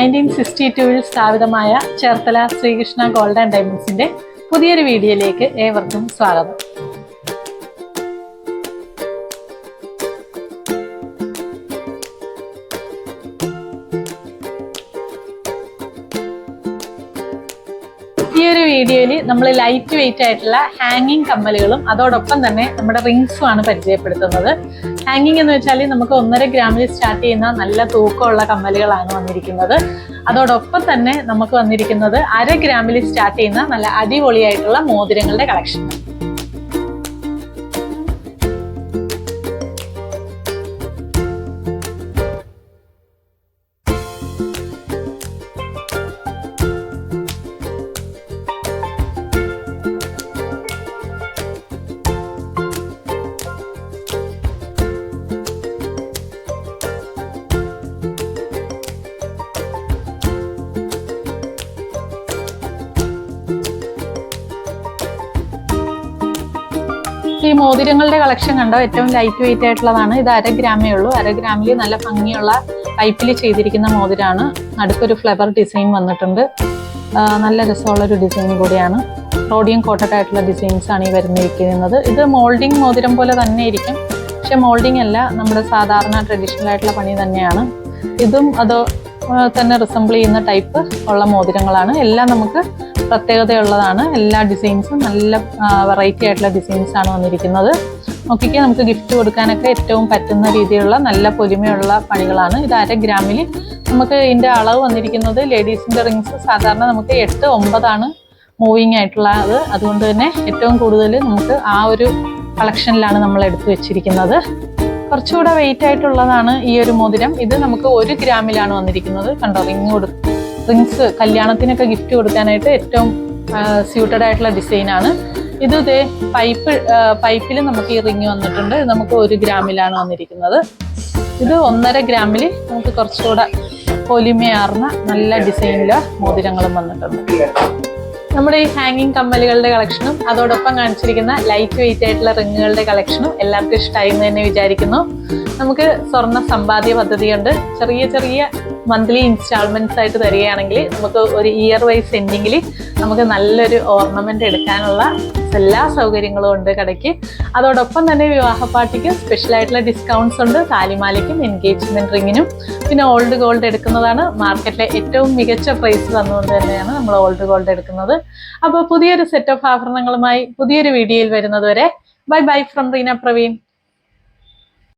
Nineteen sixty ടുവിൽ സ്ഥാപിതമായ Cherthala Sreekrishna gold and ഡയമണ്ട്സിന്റെ പുതിയൊരു വീഡിയോയിലേക്ക് ഏവർക്കും സ്വാഗതം. ഈ ഒരു വീഡിയോയിൽ നമ്മൾ ലൈറ്റ് വെയിറ്റ് ആയിട്ടുള്ള ഹാങ്ങിങ് കമ്മലുകളും അതോടൊപ്പം തന്നെ നമ്മുടെ റിങ്സും ആണ് പരിചയപ്പെടുത്തുന്നത്. ഹാങ്ങിങ് എന്ന് വെച്ചാൽ നമുക്ക് ഒന്നര ഗ്രാമിൽ സ്റ്റാർട്ട് ചെയ്യുന്ന നല്ല തൂക്കമുള്ള കമ്മലുകളാണ് വന്നിരിക്കുന്നത്. അതോടൊപ്പം തന്നെ നമുക്ക് വന്നിരിക്കുന്നത് അര ഗ്രാമിൽ സ്റ്റാർട്ട് ചെയ്യുന്ന നല്ല അടിപൊളിയായിട്ടുള്ള മോതിരങ്ങളുടെ കളക്ഷൻ ഈ മോതിരങ്ങളുടെ കളക്ഷൻ കണ്ടോ? ഏറ്റവും ലൈറ്റ് വെയിറ്റ് ആയിട്ടുള്ളതാണ്. ഇത് അര ഗ്രാമേ ഉള്ളൂ. അര ഗ്രാമിൽ നല്ല ഭംഗിയുള്ള പൈപ്പിൽ ചെയ്തിരിക്കുന്ന മോതിരാണ്. നടുക്കൊരു ഫ്ലവർ ഡിസൈൻ വന്നിട്ടുണ്ട്. നല്ല രസമുള്ള ഒരു ഡിസൈൻ കൂടിയാണ്. റോഡിയം കോട്ടഡ് ആയിട്ടുള്ള ഡിസൈൻസ് ആണ് ഈ വരുന്നിരിക്കുന്നത്. ഇത് മോൾഡിംഗ് മോതിരം പോലെ തന്നെ ഇരിക്കും. പക്ഷെ മോൾഡിംഗ് അല്ല. നമ്മുടെ സാധാരണ ട്രഡീഷണൽ ആയിട്ടുള്ള പണി തന്നെയാണ്. ഇതും അത് തന്നെ റിസംബിൾ ചെയ്യുന്ന ടൈപ്പ് ഉള്ള മോതിരങ്ങളാണ്. എല്ലാം നമുക്ക് പ്രത്യേകതയുള്ളതാണ്. എല്ലാ ഡിസൈൻസും നല്ല വെറൈറ്റി ആയിട്ടുള്ള ഡിസൈൻസ് ആണ് വന്നിരിക്കുന്നത്. നോക്കിക്കേ നമുക്ക് ഗിഫ്റ്റ് കൊടുക്കാനൊക്കെ ഏറ്റവും പറ്റുന്ന രീതിയിലുള്ള നല്ല പൊലിമയുള്ള പണികളാണ്. ഇത് അര ഗ്രാമിൽ നമുക്ക് ഇതിന്റെ അളവ് വന്നിരിക്കുന്നത് ലേഡീസിന്റെ റിങ്സ് സാധാരണ നമുക്ക് എട്ട് ഒമ്പതാണ് മൂവിങ് ആയിട്ടുള്ളത് അതുകൊണ്ട് തന്നെ ഏറ്റവും കൂടുതൽ നമുക്ക് ആ ഒരു കളക്ഷനിലാണ് നമ്മൾ എടുത്തു വെച്ചിരിക്കുന്നത്. കുറച്ചുകൂടെ വെയിറ്റ് ആയിട്ടുള്ളതാണ് ഈ ഒരു മോതിരം. ഇത് നമുക്ക് ഒരു ഗ്രാമിലാണ് വന്നിരിക്കുന്നത്. കണ്ടോ റിങ് കൊടു റിങ്സ് കല്യാണത്തിനൊക്കെ ഗിഫ്റ്റ് കൊടുക്കാനായിട്ട് ഏറ്റവും സ്യൂട്ടഡ് ആയിട്ടുള്ള ഡിസൈനാണ് ഇത് ഇതേ പൈപ്പ് പൈപ്പിൽ നമുക്ക് ഈ റിങ് വന്നിട്ടുണ്ട്. നമുക്ക് ഒരു ഗ്രാമിലാണ് വന്നിരിക്കുന്നത്. ഇത് ഒന്നര ഗ്രാമിൽ നമുക്ക് കുറച്ചുകൂടെ പൊലിമയാർന്ന നല്ല ഡിസൈനിലെ മോതിരങ്ങളും വന്നിട്ടുണ്ട്. നമ്മുടെ ഈ ഹാങ്ങിങ് കമ്മലുകളുടെ കളക്ഷനും അതോടൊപ്പം കാണിച്ചിരിക്കുന്ന ലൈറ്റ് വെയിറ്റ് ആയിട്ടുള്ള റിങ്ങുകളുടെ കളക്ഷനും എല്ലാവർക്കും ഇഷ്ടമായി എന്ന് തന്നെ വിചാരിക്കുന്നു. നമുക്ക് സ്വർണ സമ്പാദ്യ പദ്ധതിയുണ്ട്. ചെറിയ ചെറിയ മന്ത്ലി ഇൻസ്റ്റാൾമെന്റ്സ് ആയിട്ട് തരികയാണെങ്കിൽ നമുക്ക് ഒരു ഇയർ വൈസ് എൻഡിങ്ങിൽ നമുക്ക് നല്ലൊരു ഓർണമെന്റ് എടുക്കാനുള്ള എല്ലാ സൗകര്യങ്ങളും ഉണ്ട് കടയ്ക്ക്. അതോടൊപ്പം തന്നെ വിവാഹ പാർട്ടിക്ക് സ്പെഷ്യൽ ആയിട്ടുള്ള ഡിസ്കൗണ്ട്സ് ഉണ്ട്. താലിമാലയ്ക്കും എൻഗേജ്മെന്റ് റിങ്ങിനും പിന്നെ ഓൾഡ് ഗോൾഡ് എടുക്കുന്നതാണ് മാർക്കറ്റിലെ ഏറ്റവും മികച്ച പ്രൈസ് തന്നുകൊണ്ട് തന്നെയാണ് നമ്മൾ ഓൾഡ് ഗോൾഡ് എടുക്കുന്നത്. അപ്പോൾ പുതിയൊരു സെറ്റ് ഓഫ് ആഭരണങ്ങളുമായി പുതിയൊരു വീഡിയോയിൽ വരുന്നതുവരെ bye bye from Reena Praveen